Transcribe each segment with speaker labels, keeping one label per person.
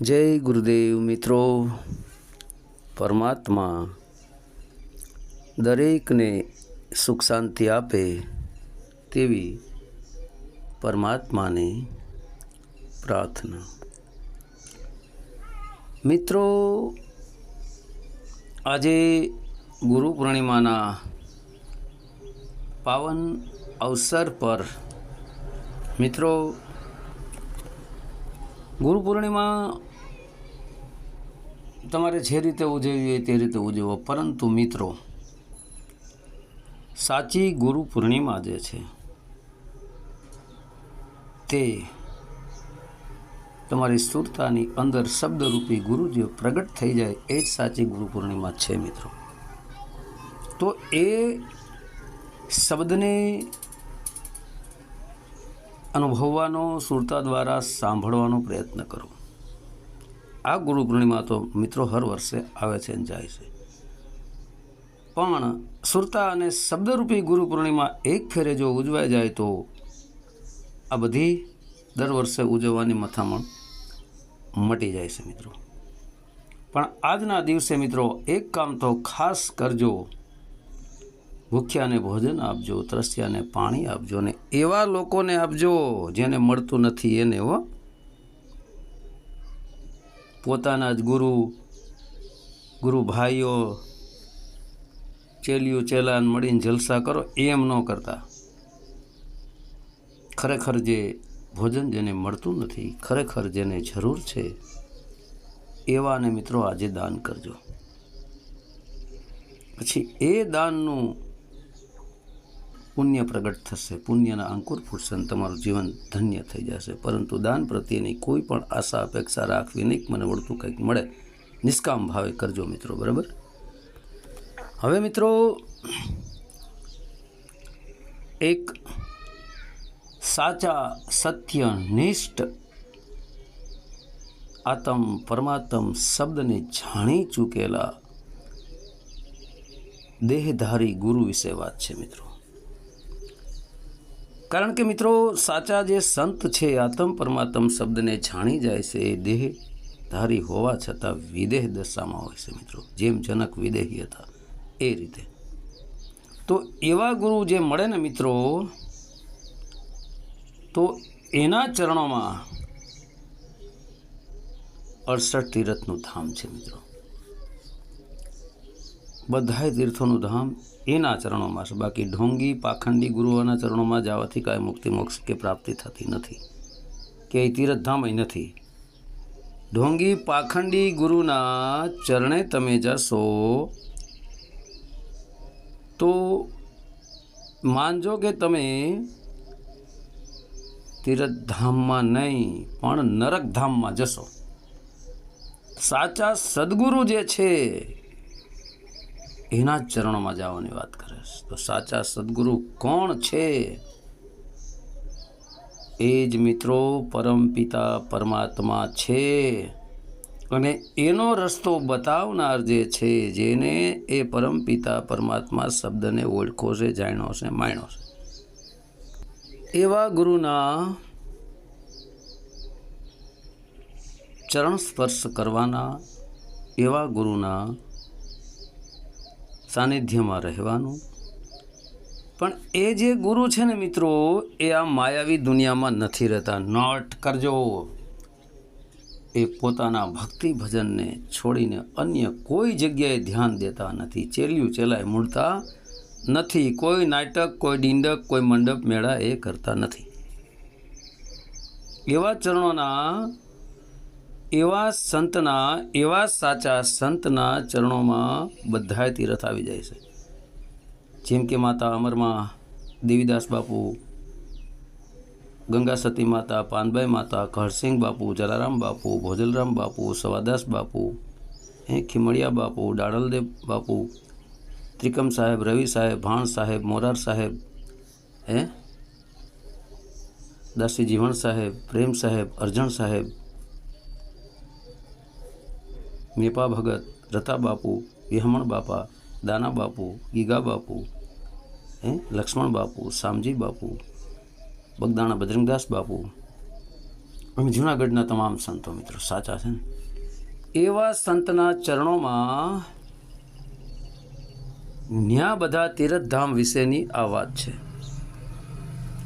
Speaker 1: જય ગુરુદેવ મિત્રો. પરમાત્મા દરેકને સુખ શાંતિ આપે તેવી પરમાત્માને પ્રાર્થના. મિત્રો, આજે ગુરુ પૂર્ણિમાના પાવન અવસર પર મિત્રો, ગુરુ પૂર્ણિમા તમારે જે રીતે ઉજવવી હોય તે રીતે ઉજવો. પરંતુ મિત્રો, સાચી ગુરુ પૂર્ણિમા જે છે, તે તમારી સુરતાની અંદર શબ્દરૂપી ગુરુ જે પ્રગટ થઈ જાય એ જ સાચી ગુરુ પૂર્ણિમા છે મિત્રો. તો એ શબ્દને અનુભવવાનો, સુરતા દ્વારા સાંભળવાનો પ્રયત્ન કરો. આ ગુરુ પૂર્ણિમા તો મિત્રો હર વર્ષે આવે છે અને જાય છે. પણ સુરતા અને શબ્દરૂપી ગુરુ પૂર્ણિમા એક ફેરે જો ઉજવાઈ જાય તો આ બધી દર વર્ષે ઉજવવાની મથામણ મટી જાય છે મિત્રો. પણ આજના દિવસે મિત્રો એક કામ તો ખાસ કરજો. ભૂખ્યાને ભોજન આપજો, ત્રસ્યાને પાણી આપજો ને એવા લોકોને આપજો જેને મળતું નથી એને હો પોતાના જ ગુરુ ગુરુ ભાઈઓ ચેલિયું ચેલાન મળીને જલસા કરો, એમ ન કરતા. ખરેખર જે ભોજન જેને મળતું નથી, ખરેખર જેને જરૂર છે, એવાને મિત્રો આજે દાન કરજો. પછી એ દાનનું પુણ્ય પ્રગટ થશે. પુણ્યના અંકુર ફૂટશે તમારું જીવન ધન્ય થઈ જશે. પરંતુ દાન પ્રત્યેની કોઈ પણ આશા, અપેક્ષા રાખવી નહીં. મને વળતું કંઈક મળે. નિષ્કામ ભાવે કરજો મિત્રો, બરાબર? હવે મિત્રો, એક સાચા, સત્ય, નિષ્ઠ આતમ પરમાત્મ શબ્દને જાણી ચૂકેલા દેહધારી ગુરુ વિશે વાત છે મિત્રો. કારણ કે મિત્રો, સાચા જે સંત છે, આત્મ પરમાત્મ શબ્દને જાણી જાય છે, એ દેહધારી હોવા છતાં વિદેહ દશામાં હોય છે મિત્રો. જેમ જનક વિદેહી હતા, એ રીતે. તો એવા ગુરુ જે મળે ને મિત્રો, તો એના ચરણોમાં અડસઠ તીરથનું ધામ છે મિત્રો. બધાય તીર્થોનું ધામ એના ચરણોમાં છે. બાકી ઢોંગી, પાખંડી ગુરુઓના ચરણોમાં જવાથી કાંઈ મુક્તિ મોક્ષ કે પ્રાપ્તિ થતી નથી. કે એ તીર્થધામ અહીં નથી. ઢોંગી, પાખંડી ગુરુના ચરણે તમે જશો તો માનજો કે તમે તીર્થધામમાં નહીં, પણ નરકધામમાં જશો. સાચા સદગુરુ જે છે એના ચરણમાં જવાની વાત કરે છે. તો સાચા સદગુરુ કોણ છે? એ જ મિત્રો પરમપિતા પરમાત્મા છે. અને એનો રસ્તો બતાવનાર જે છે, જેને એ પરમપિતા પરમાત્મા શબ્દને ઓળખો છે, જાણ્યો છે, માણ્યો છે. એવા ગુરુના ચરણ સ્પર્શ કરવાના, એવા ગુરુના સાનિધ્યમાં રહેવાનું. પણ એ જે ગુરુ છે ને મિત્રો, એ આ માયાવી દુનિયામાં નથી રહેતા. નોટ કરજો. એ પોતાના ભક્તિ ભજનને છોડીને અન્ય કોઈ જગ્યાએ ધ્યાન દેતા નથી. ચેલ્યું ચેલાય મૂળતા નથી. કોઈ નાટક, કોઈ ડીંડક, કોઈ મંડપ મેળા એ કરતા નથી. એવા ચરણોના એવા સંતના, એવા સાચા સંતના ચરણોમાં બધાય તીરથ આવી જાય છે. જેમ કે માતા અમરમાં દેવીદાસ બાપુ ગંગા સતી માતા, પાનબાઈ માતા કરસિંગ બાપુ, જલારામ બાપુ, ભોજલરામ બાપુ, સવાદાસ બાપુ, હે ખીમડિયા બાપુ દાડલદેવ બાપુ, ત્રિકમ સાહેબ, રવિ સાહેબ, ભાણ સાહેબ, મોરાર સાહેબ, હે? દાસી જીવણ સાહેબ, પ્રેમ સાહેબ, અર્જણ સાહેબ મેપા ભગત, રતા બાપુ, વિહમણ બાપા, દાના બાપુ, ગીગા બાપુ, હે, લક્ષ્મણ બાપુ શામજી બાપુ, બગદાણા બજરંગદાસ બાપુ. અમે જૂનાગઢના તમામ સંતો મિત્રો, સાચા છે ને? એવા સંતના ચરણોમાં ન્યા બધા તીરથધામ વિશેની આ વાત છે.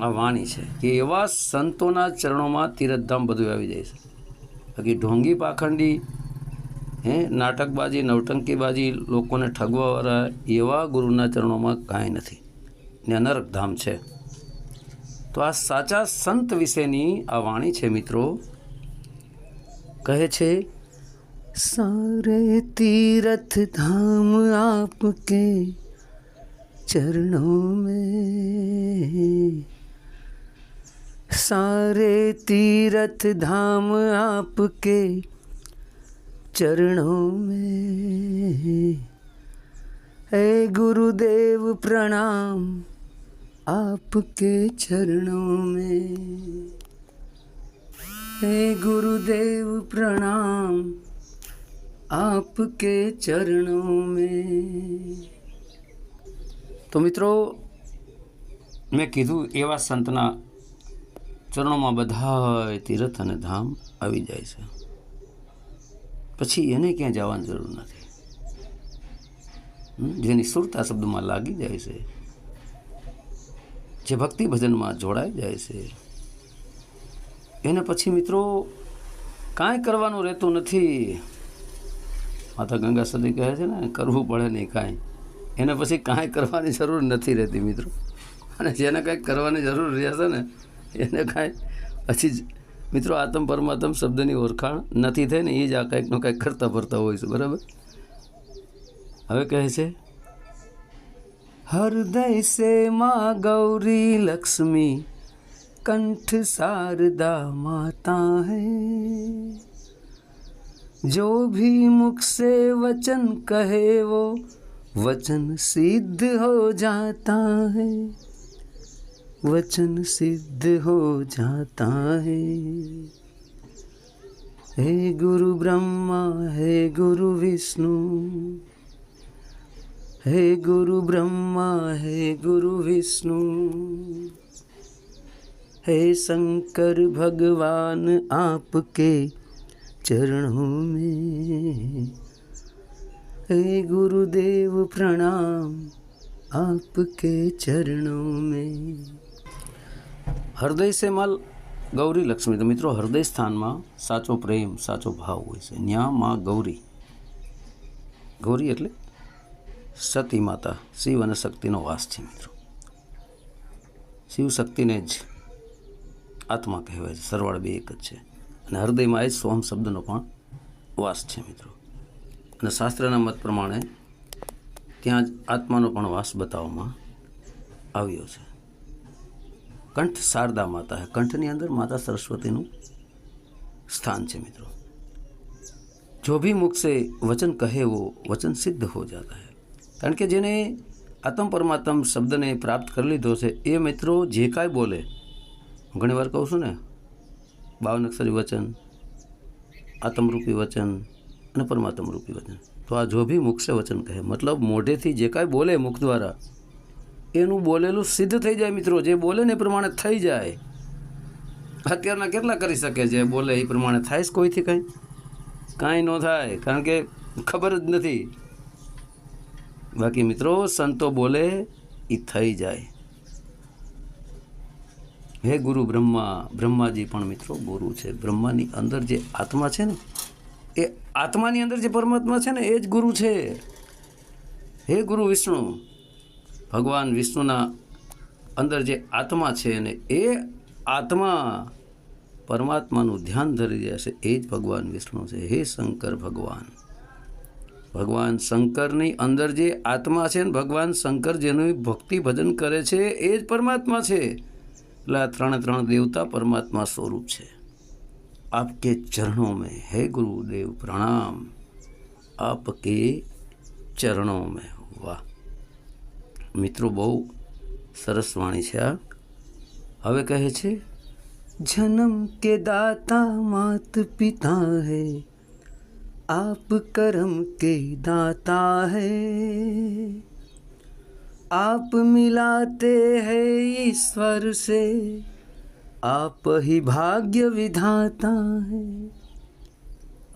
Speaker 1: આ વાણી છે કે એવા સંતોના ચરણોમાં તીરથધામ બધું આવી જાય છે. બાકી ઢોંગી, પાખંડી હે નાટકબાજી નવટંકીબાજી લોકોને ઠગવાવાળા એવા ગુરુના ચરણોમાં કાંઈ નથી ને નરકધામ છે તો આ સાચા સંત વિશેની આ વાણી છે મિત્રો કહે છે સારે તીરથ ધામ આપકે ચરણોं में सारे तीरथ धाम आपके ચરણો મેં હે ગુરુદેવ પ્રણામ આપકે ચરણો મેં હે ગુરુદેવ પ્રણામ આપકે ચરણો મેં તો મિત્રો મેં કીધું એવા સંતના ચરણોમાં બધા તીર્થ અને ધામ આવી જાય છે પછી એને ક્યાં જવાની જરૂર નથી. હમ, જેની સુરતા શબ્દમાં લાગી જાય છે. જે ભક્તિ ભજનમાં જોડાઈ જાય છે. એને પછી મિત્રો કાંઈ કરવાનું રહેતું નથી. માતા ગંગા સદી કહે છે ને કરવું પડે નહીં કાંઈ. એને પછી કાંઈ કરવાની જરૂર નથી રહેતી મિત્રો. અને જેને કાંઈક કરવાની જરૂર રહેશે ને એને કાંઈ પછી જ મિત્રો આત્મ પરમાત્મ શબ્દની ઓળખાણ નથી થઈ ને એ જ આ કંઈકનો કંઈક કરતા ફરતા હોય છે, બરાબર? હવે કહે છે, હૃદય સે માં ગૌરી લક્ષ્મી, કંઠ શારદા માતા હૈ. જો ભી મુખ સે વચન કહે વો વચન સિદ્ધ હો જાતા હૈ. वचन सिद्ध हो जाता है हे गुरु ब्रह्मा हे गुरु विष्णु हे गुरु ब्रह्मा हे गुरु विष्णु हे शंकर भगवान आपके चरणों में हे गुरुदेव प्रणाम आपके चरणों में હૃદય સે માલ ગૌરી લક્ષ્મી. તો મિત્રો હૃદય સ્થાનમાં સાચો પ્રેમ, સાચો ભાવ હોય છે. ન્યા માં ગૌરી. ગૌરી એટલે સતી માતા, શિવ અને શક્તિનો વાસ છે મિત્રો. શિવ શક્તિને જ આત્મા કહેવાય છે. સરવાળ બે એક જ છે. અને હૃદયમાં એ જ સોમ શબ્દનો પણ વાસ છે મિત્રો. અને શાસ્ત્રના મત પ્રમાણે ત્યાં જ આત્માનો પણ વાસ બતાવવામાં આવ્યો છે. કંઠ શારદા માતા છે કંઠની અંદર માતા સરસ્વતીનું સ્થાન છે મિત્રો. જો ભી મુખ સે વચન કહે વો વચન સિદ્ધ હો જાતા હૈ. કારણ કે જેને આત્મ પરમાત્મ શબ્દને પ્રાપ્ત કરી લીધો છે, એ મિત્રો જે કાંઈ બોલે હું ઘણી વાર કહું છું ને બાવન અક્ષરી વચન, આત્મરૂપી વચન અને પરમાત્મરૂપી વચન. તો આ જો ભી મુખ સે વચન કહે, મતલબ મોઢેથી જે કાંઈ બોલે મુખ દ્વારા એનું બોલેલું સિદ્ધ થઈ જાય મિત્રો. જે બોલે ને એ પ્રમાણે થઈ જાય. અત્યારના કેટલા કરી શકે છે? બોલે એ પ્રમાણે થાય છે કોઈથી કંઈ? કાંઈ ન થાય, કારણ કે ખબર જ નથી. બાકી મિત્રો, સંતો બોલે એ થઈ જાય. હે ગુરુ બ્રહ્મા, બ્રહ્માજી પણ મિત્રો ગુરુ છે. બ્રહ્માની અંદર જે આત્મા છે ને, એ આત્માની અંદર જે પરમાત્મા છે ને, એ જ ગુરુ છે. હે ગુરુ વિષ્ણુ ભગવાન વિષ્ણુના અંદર જે આત્મા છે અને એ આત્મા પરમાત્માનું ધ્યાન ધરી જશે એ જ ભગવાન વિષ્ણુ છે. હે શંકર ભગવાન ભગવાન શંકરની અંદર જે આત્મા છે ને ભગવાન શંકર જેનું ભક્તિ ભજન કરે છે, એ જ પરમાત્મા છે. એટલે આ ત્રણે ત્રણ દેવતા પરમાત્મા સ્વરૂપ છે. આપકે ચરણો મેં, હે ગુરુદેવ પ્રણામ. આપકે ચરણો મેં, વાહ. મિત્રો બહુ સરસ વાણી છે આ હવે કહે છે જન્મ કે દાતા માત પિતા હૈ आप कर्म के दाता है आप मिलाते हैं ईश्वर से आप ही भाग्य विधाता है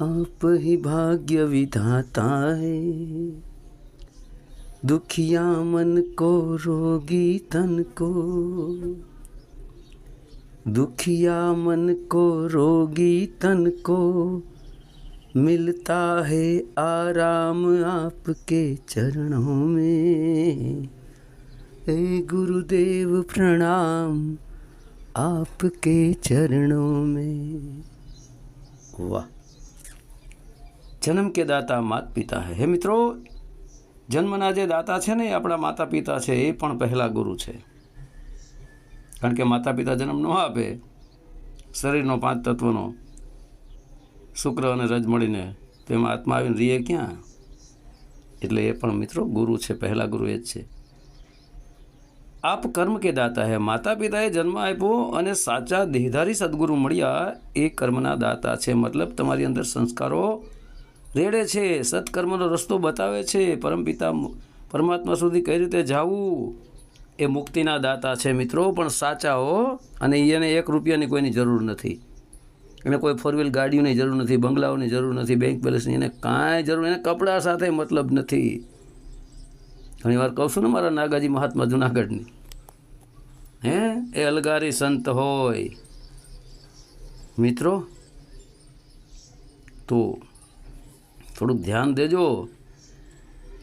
Speaker 1: आप ही भाग्य विधाता है दुखिया मन को, रोगी तन को। दुखिया मन को, रोगी तन को। मिलता है आराम आपके चरणों में। ए गुरुदेव, प्रणाम आपके चरणों में। वाह। जन्म के दाता मात पिता है। हे मित्रों જન્મના જે દાતા છે ને એ આપણા માતા પિતા છે, એ પણ પહેલા ગુરુ છે. કારણ કે માતા પિતા જન્મ ન આપે, શરીરનો પાંચ તત્વનો શુક્ર અને રજ મળીને તેમાં આત્મા આવીને રીએ ક્યાં? એટલે એ પણ મિત્રો ગુરુ છે, પહેલા ગુરુ એ જ છે. આપ કર્મ કે દાતા હે? માતા પિતાએ જન્મ આપ્યો અને સાચા દેહધારી સદગુરુ મળ્યા એ કર્મના દાતા છે. મતલબ તમારી અંદર સંસ્કારો રેડે છે, સત્કર્મનો રસ્તો બતાવે છે, પરમપિતા પરમાત્મા સુધી કઈ રીતે જાવું? એ મુક્તિના દાતા છે મિત્રો, પણ સાચા હો, અને એને એક રૂપિયાની કોઈની જરૂર નથી. એને કોઈ ફોર વ્હીલ ગાડીઓની જરૂર નથી, બંગલાઓની જરૂર નથી બેંક બેલેન્સની એને કાંઈ જરૂર એને કપડાં સાથે મતલબ નથી. ઘણી વાર કહું છું ને મારા નાગાજી મહાત્મા જુનાગઢની. હે? એ અલગારી સંત હોય. મિત્રો, તો થોડુંક ધ્યાન દેજો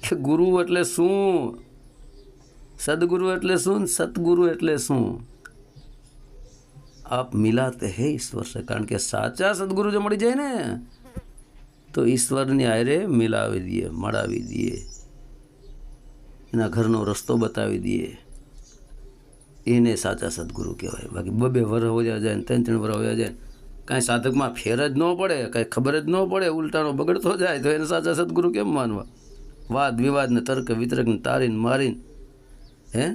Speaker 1: કે ગુરુ એટલે શું? સદગુરુ એટલે શું? સદગુરુ એટલે શું? આપ મિલાતે હે ઈશ્વર છે કારણ કે સાચા સદગુરુ જો મળી જાય ને, તો ઈશ્વરની આયરે મિલાવી દઈએ, મળાવી દઈએ. એના ઘરનો રસ્તો બતાવી દઈએ. એને સાચા સદગુરુ કહેવાય. બાકી બબે વર હોયા જાય ને, ત્રણ ત્રણ વર હોયા જાય કાંઈ સાધકમાં ફેર જ ન પડે, કાંઈ ખબર જ ન પડે ઉલટાનો બગડતો જાય, તો એને સાચા સદગુરુ કેમ માનવા? વાદ વિવાદને તર્ક વિતર્કને તારીને મારીને, હે?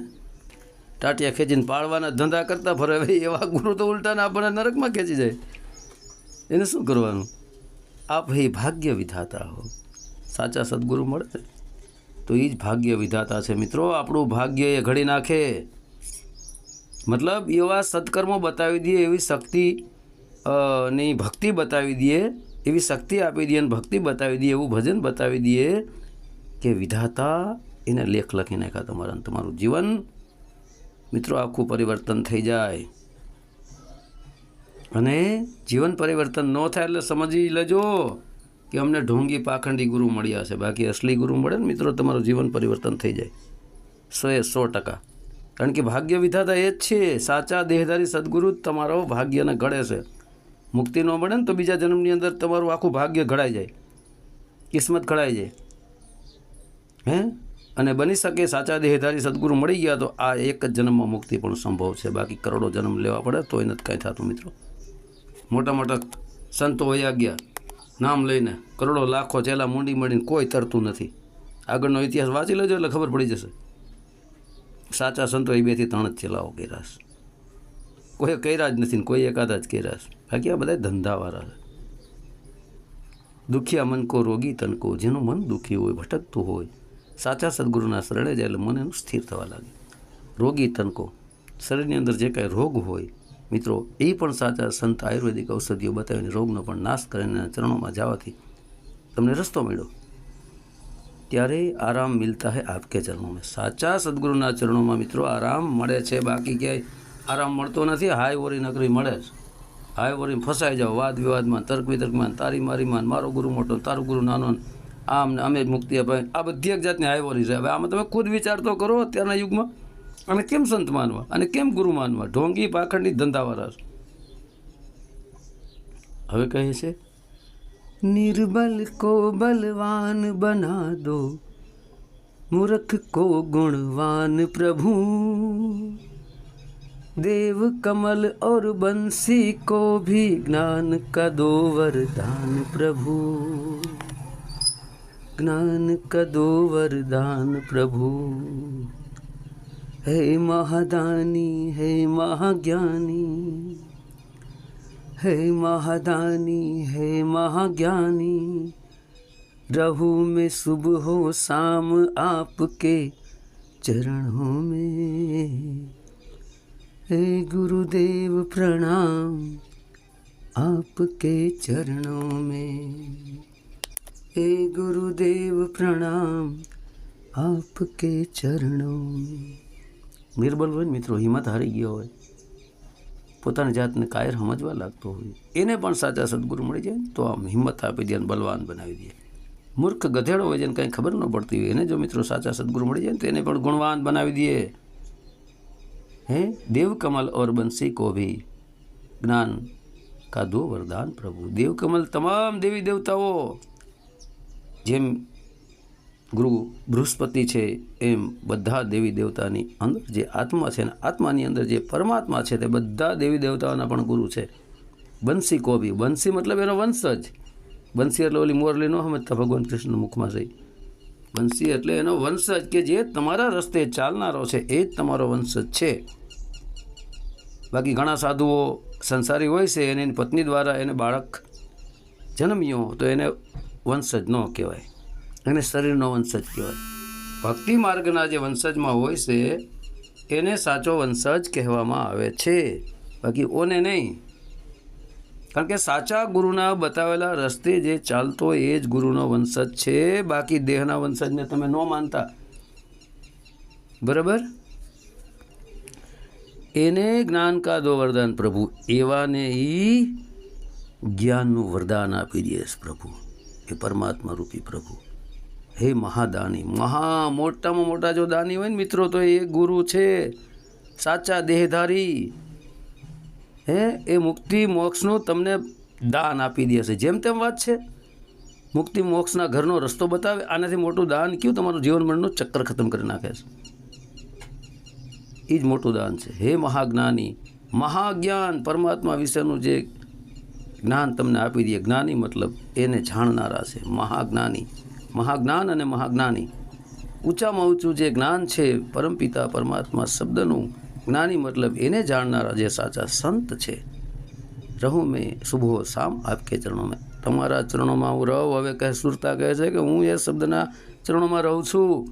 Speaker 1: ટાટિયા ખેંચીને પાળવાના ધંધા કરતા ફરે એવા ગુરુ તો ઉલટાને આપણને નરકમાં ખેંચી જાય. એને શું કરવાનું? આપ એ ભાગ્ય વિધાતા હો. સાચા સદગુરુ મળે તો એ જ ભાગ્ય વિધાતા છે મિત્રો. આપણું ભાગ્ય એ ઘડી નાખે. મતલબ એવા સત્કર્મો બતાવી દઈએ એવી શક્તિ ની ભક્તિ બતાવી દઈએ, એવી શક્તિ આપી દઈએ અને ભક્તિ બતાવી દઈએ, એવું ભજન બતાવી દઈએ કે વિધાતા એને લેખ લખી નાખ્યા તમારા તમારું જીવન. મિત્રો, આખું પરિવર્તન થઈ જાય. અને જીવન પરિવર્તન ન થાય એટલે સમજી લેજો કે અમને ઢોંગી પાખંડી ગુરુ મળ્યા છે. બાકી અસલી ગુરુ મળે ને મિત્રો, તમારું જીવન પરિવર્તન થઈ જાય. સો એ સો ટકા. કારણ કે ભાગ્ય વિધાતા એ જ છે. સાચા દેહધારી સદગુરુ જ તમારો ભાગ્યને ઘડે છે. મુક્તિ ન મળે ને તો બીજા જન્મની અંદર તમારું આખું ભાગ્ય ઘડાઈ જાય. કિસ્મત ઘડાઈ જાય. હે? અને બની શકે સાચા દેહધારી સદગુરુ મળી ગયા તો આ એક જ જન્મમાં મુક્તિ પણ સંભવ છે. બાકી કરોડો જન્મ લેવા પડે તોય નથી કાંઈ થતું મિત્રો. મોટા મોટા સંતો વયા ગયા. નામ લઈને કરોડો લાખો ચેલા મૂંડી મળીને કોઈ તરતું નથી. આગળનો ઇતિહાસ વાંચી લેજો એટલે ખબર પડી જશે. સાચા સંતો એ બેથી ત્રણ જ ચેલાઓ કર્યા છે. કોઈ કર્યા જ નથી ને કોઈ એકાદા જ કર્યા છે. બાકી આ બધા ધંધાવાળા દુખિયા મન કો રોગી તનકો જેનું મન દુખી હોય, ભટકતું હોય. સાચા સદગુરુના શરણે જાય એટલે મન એનું સ્થિર થવા લાગે. રોગી તનકો શરીરની અંદર જે કાંઈ રોગ હોય, મિત્રો, એ પણ સાચા સંત આયુર્વેદિક ઔષધિઓ બતાવીને રોગનો પણ નાશ કરીને ચરણોમાં જવાથી તમને રસ્તો મળ્યો. ત્યારે આરામ મિલતા હે આપકે ચરણોમાં. સાચા સદગુરુના ચરણોમાં મિત્રો આરામ મળે છે, બાકી ક્યાંય આરામ મળતો નથી, હાય વરી નકરી મળે છે હાય વળીને ફસાઈ જાઓ વાદ વિવાદમાં તર્ક વિતર્કમાં તારી મારી મારીમાં મારો ગુરુ મોટો, તારો ગુરુ નાનો આમ ને અમે જ મુક્તિ અપાય. આ બધી એક જાતની હાયવરી છે. હવે આમાં તમે ખુદ વિચાર તો કરો અત્યારના યુગમાં. અને કેમ સંત માનવા? અને કેમ ગુરુ માનવા? ઢોંગી, પાખંડી, ધંધાવાળા છે. હવે કહે છે, નિર્બલ કો બલવાન બના દો. મૂર્ખ કો ગુણવાન પ્રભુ. देव कमल और बंसी को भी ज्ञान का दो वरदान, प्रभु। ज्ञान का दो वरदान, प्रभु। हे महादानी, हे महाज्ञानी। हे महादानी, हे महाज्ञानी। रहू में सुबह हो शाम आपके चरणों में। હે ગુરુદેવ પ્રણામ આપકે ચરણો મેં. હે ગુરુદેવ પ્રણામ આપકે ચરણો નિર્બલ હોય મિત્રો, હિંમત હારી ગયો હોય. પોતાની જાતને કાયર સમજવા લાગતો હોય. એને પણ સાચા સદગુરુ મળી જાય તો આમ હિંમત આપી દે અને બલવાન બનાવી દે. મૂર્ખ ગધેડો હોય જેને કંઈ ખબર ન પડતી હોય, એને જો મિત્રો સાચા સદગુરુ મળી જાય તો એને પણ ગુણવાન બનાવી દઈએ હે? દેવ કમલ ઓર બંસી કો ભી જ્ઞાન કા દો વરદાન પ્રભુ. દેવ કમલ તમામ દેવી દેવતાઓ, જેમ ગુરુ બૃહસ્પતિ છે, એમ બધા દેવી દેવતાની અંદર જે આત્મા છે ને આત્માની અંદર જે પરમાત્મા છે તે બધા દેવી દેવતાઓના પણ ગુરુ છે. બંસી કોબી બંસી મતલબ એનો વંશજ બંસી એટલે ઓલી મોરલી ન સમજતા ભગવાન કૃષ્ણ મુખમાં જઈ. બંસી એટલે એનો વંશજ કે જે તમારા રસ્તે ચાલનારો છે, એ જ તમારો વંશજ છે. બાકી ઘણા સાધુઓ સંસારી હોય છે અને એની પત્ની દ્વારા એને બાળક જન્મ્યો તો એને વંશજ ન કહેવાય. એને શરીરનો વંશજ કહેવાય. ભક્તિ માર્ગના જે વંશજમાં હોય છે, એને સાચો વંશજ કહેવામાં આવે છે. બાકી ઓને નહીં. કારણ કે સાચા ગુરુના બતાવેલા રસ્તે જે ચાલતો એ જ ગુરુનો વંશજ છે. બાકી દેહના વંશજને તમે ન માનતા. બરાબર? એને જ્ઞાન કા દો વરદાન પ્રભુ. એવાને એ જ્ઞાનનું વરદાન આપી દે પ્રભુ. એ પરમાત્મા રૂપી પ્રભુ. હે મહાદાની મહા મોટામાં મોટા જો દાની હોય ને મિત્રો, તો એ ગુરુ છે. સાચા દેહધારી. હે? એ મુક્તિ મોક્ષનું તમને દાન આપી દેશે જેમ તેમ વાત છે. મુક્તિ મોક્ષના ઘરનો રસ્તો બતાવે, આનાથી મોટું દાન કયું? તમારું જીવનમરણનું ચક્કર ખતમ કરી નાખે છે. એ જ મોટું દાન છે. હે મહાજ્ઞાની, મહાજ્ઞાન પરમાત્મા વિશેનું જે જ્ઞાન તમને આપી દે, જ્ઞાની મતલબ એને જાણનારા છે. મહાજ્ઞાની, મહાજ્ઞાન અને મહાજ્ઞાની. ઊંચામાં ઊંચું જે જ્ઞાન છે, પરમપિતા પરમાત્મા શબ્દનું જ્ઞાની મતલબ એને જાણનારા જે સાચા સંત છે, રહું મેં શુભો શામ આપકે ચરણોમાં. તમારા ચરણોમાં હું રહું, હવે કહે સુરતા કહે છે કે હું એ શબ્દના ચરણોમાં રહું છું.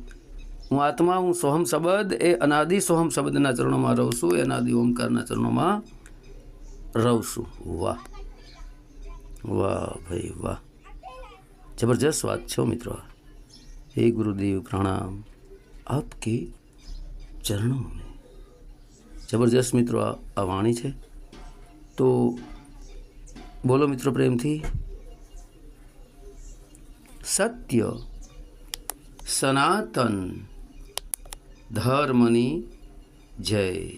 Speaker 1: હું આત્મા, હું સોહમ શબ્દ, એ અનાદિ સોહમ શબ્દના ચરણોમાં રહું છું અનાદિ ઓમકારના ચરણોમાં રહું છું. વાહ. વાહ ભાઈ વાહ. જબરજસ્ત વાત છો મિત્રો. હે ગુરુદેવ પ્રણામ. આપકે ચરણો જબરજસ્ત મિત્રો આ વાણી છે. તો બોલો મિત્રો પ્રેમથી. સત્ય સનાતન ધર્મની જય.